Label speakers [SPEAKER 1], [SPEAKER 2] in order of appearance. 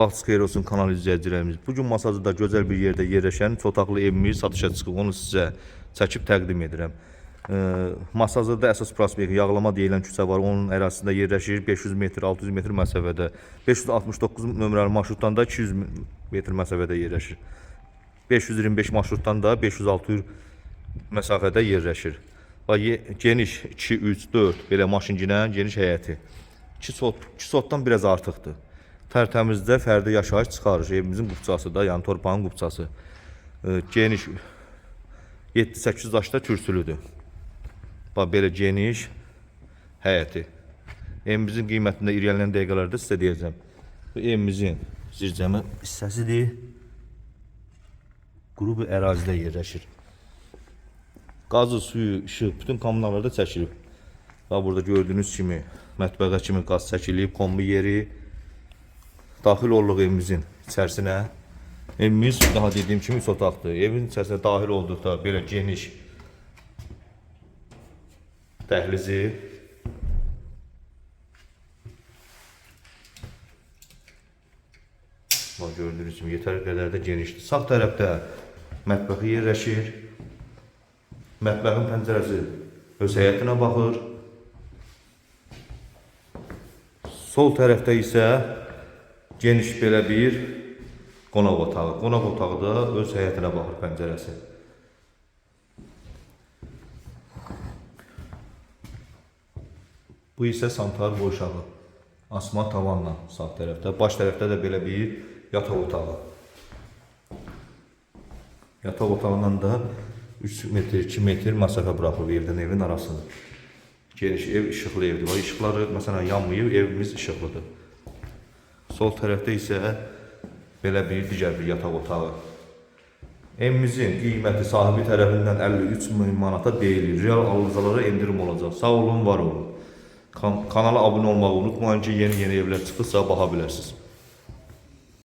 [SPEAKER 1] Vaxt xeyir olsun kanal izləyicilərimiz. Bu gün Masazıda gözəl bir yerdə yerləşən çotaqlı evimiz satışa çıxıb. Onu sizə çəkib təqdim edirəm. E, Masazıda əsas prospekt Yağlama deyilən küçə var. Onun ərazisində yerləşir 500 metr, 600 metr məsafədə. 569 nömrəli marşrutdan da 200 metr məsafədə yerləşir. 525 marşrutdan da 500-600 məsafədə yerləşir. Geniş 2, 3, 4 belə maşınginə geniş həyəti. 2 sot, 2 sotdan biraz artıqdır. Tərtəmizdə fərdi yaşayış çıxarır. Evimizin qupçası da, yəni torpağın qupçası. E, geniş 7-8 daşda kürsülüdür. Bax belə geniş həyəti. Evimizin qiymətində irəliləyən dəqiqələrdə sizə deyəcəm. Bu evimizin zircəmi hissəsidir. Quru bir ərazidə yerləşir. Qazı, suyu, işıq, bütün kommunallarda çəkilib. Bax burada gördüyünüz kimi mətbəxə kimi qaz çəkilib, kombi yeri daxil olduq evimizin içərisinə. Evimiz daha dediyim kimi üç otaqdır. Evin içərisinə daxil olduqda belə geniş dəhlizi Bax gördüyünüz kimi yetər qədər də genişdir. Sağ tərəfdə mətbəxi yerləşir. Mətbəxin pəncərəsi öz həyətinə baxır. Sol tərəfdə isə geniş belə bir qonaq otağı. Qonaq otağı da öz həyətinə baxır pəncərəsi. Bu isə santar boşağı. Asma tavanla sağ tərəfdə. Baş tərəfdə də belə bir yataq otağı. Yataq otağından da 3 metr, 2 metr məsafə buraxılıb evdən evin arasında. Geniş ev işıqlı evdir. O işıqları məsələn yanmayıb, evimiz işıqlıdır. Sol tərəfdə isə belə bir digər bir yataq otağı. Evimizin qiyməti sahibi tərəfindən 53 min manata deyilir. Real alıcılara endirim olacaq. Sağ olun, var olun. Kan kanala abunə olmağı unutmayın ki, yeni-yeni evlər çıxırsa baxa bilərsiniz.